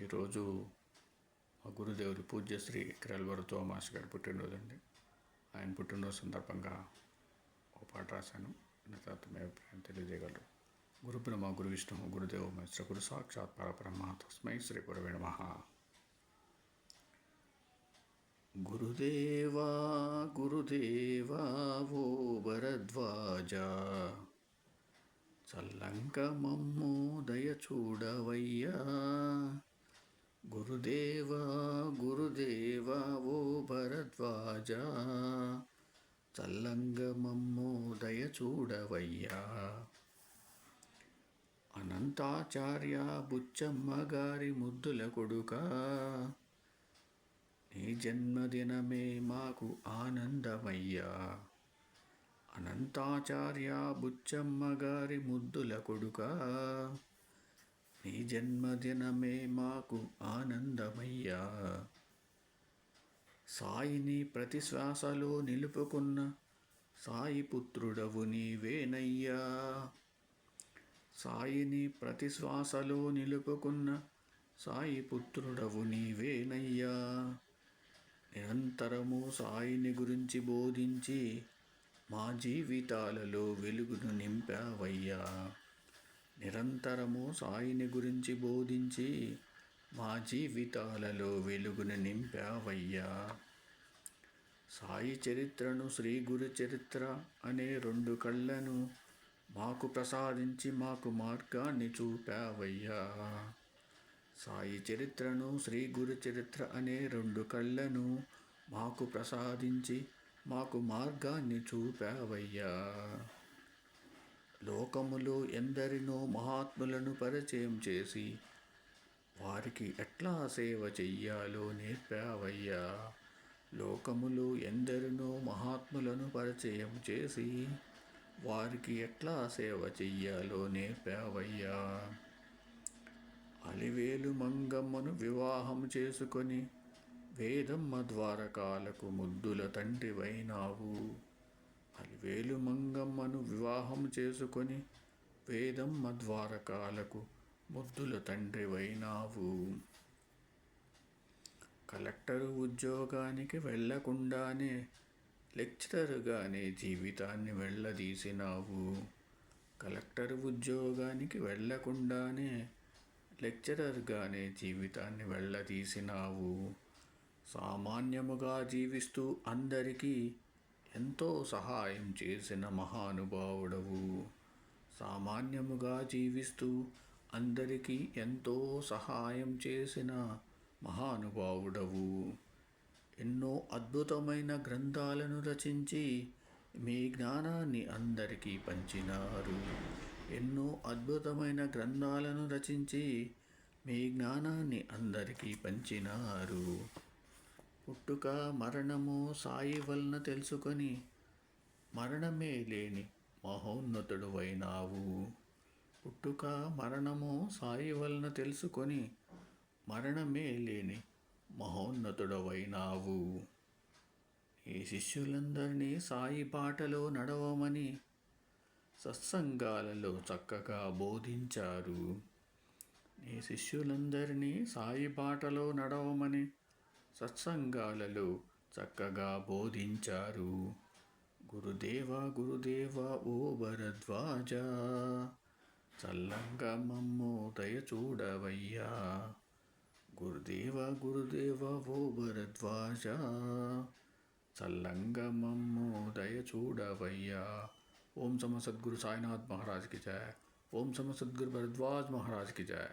ఈరోజు మా గురుదేవులు పూజ్యశ్రీ కిరల్వరతో తోమాస్ గారి పుట్టినరోజు అండి ఆయన పుట్టినరోజు సందర్భంగా ఒక పాట రాశాను. తర్వాత మీ అభిప్రాయం తెలియజేయగలరు. గురు బ్రహ్మ గురు విష్ణు గురుదేవ శ్రీ గురు సాక్షాత్ పరబ్రహ్మ తస్మై శ్రీ గురవే నమ. గురుదేవా గురుదేవా ఓ భరద్వాజ చల్లంక మమ్ము దయ చూడవయ్యా. గురుదేవా గురుదేవా ఓ భరద్వాజ చల్లంగ మమ్మో దయ చూడవయ్యా. అనంతాచార్య బుచ్చమ్మ గారి ముద్దుల కొడుక నీ జన్మదినమే మాకు ఆనందమయ్యా. అనంతాచార్య బుచ్చమ్మ గారి ముద్దుల కొడుక నీ జన్మదినమే మాకు ఆనందమయ్యా. సాయిని ప్రతి శ్వాసలో నిలుపుకున్న సాయి పుత్రుడవు నీవేనయ్యా. సాయిని ప్రతి శ్వాసలో నిలుపుకున్న సాయి పుత్రుడవు నీవేనయ్యా. నిరంతరము సాయిని గురించి బోధించి మా జీవితాలలో వెలుగును నింపావయ్యా. నిరంతరము సాయిని గురించి బోధించి మా జీవితాలలో వెలుగును నింపావయ్యా. సాయి చరిత్రను శ్రీ గురు చరిత్ర అనే రెండు కళ్ళను మాకు ప్రసాదించి మాకు మార్గాన్ని చూపావయ్యా. సాయి చరిత్రను శ్రీ గురు చరిత్ర అనే రెండు కళ్ళను మాకు ప్రసాదించి మాకు మార్గాన్ని చూపావయ్యా. లోకములో ఎందరినో మహాత్ములను పరిచయం చేసి వారికి ఎట్లా సేవ చెయ్యాలో నేర్పావయ్యా. లోకములు ఎందరినో మహాత్ములను పరిచయం చేసి వారికి ఎట్లా సేవ చెయ్యాలో నేర్పావయ్యా. అలివేలు మంగమ్మను వివాహం చేసుకొని వేదమ్మ ద్వారకాలకు ముద్దుల తండ్రివైనావు. వేలుమంగమ్మను వివాహం చేసుకొని వేదమ్మ ద్వారకాలకు ముద్దుల తండ్రివైనావు కలెక్టరు ఉద్యోగానికి వెళ్ళకుండానే లెక్చరర్గానే జీవితాన్ని వెళ్ళదీసినావు. కలెక్టర్ ఉద్యోగానికి వెళ్ళకుండానే లెక్చరర్గానే జీవితాన్ని వెళ్ళదీసినావు. సామాన్యముగా జీవిస్తూ అందరికీ ఎంతో సహాయం చేసిన మహానుభావుడవు. సామాన్యముగా జీవిస్తూ అందరికీ ఎంతో సహాయం చేసిన మహానుభావుడవు. ఎన్నో అద్భుతమైన గ్రంథాలను రచించి మీ జ్ఞానాన్ని అందరికీ పంచినారు. ఎన్నో అద్భుతమైన గ్రంథాలను రచించి మీ జ్ఞానాన్ని అందరికీ పంచినారు. పుట్టుక మరణము సాయి వలన తెలుసుకొని మరణమే లేని మహోన్నతుడు అయినావు పుట్టుక మరణము సాయి వలన తెలుసుకొని మరణమే లేని మహోన్నతుడవైనావు. ఈ శిష్యులందరినీ సాయి పాటలో నడవమని సత్సంగాలలో చక్కగా బోధించారు. నీ శిష్యులందరినీ సాయి బాటలో నడవమని సత్సంగాలలో చక్కగా బోధించారు. గురుదేవ గురుదేవ ఓ భరద్వాజ! చల్లంగా మమ్ము దయచూడవయ్యా గురుదేవ గురుదేవ ఓ భరద్వాజ! చల్లంగా మమ్ము దయచూడవయ్యా ఓం సమ సద్గురు సాయినాథ్ మహారాజ్కి జయ ఓం సమ సద్గురు భరద్వాజ్ మహారాజ్కి జయ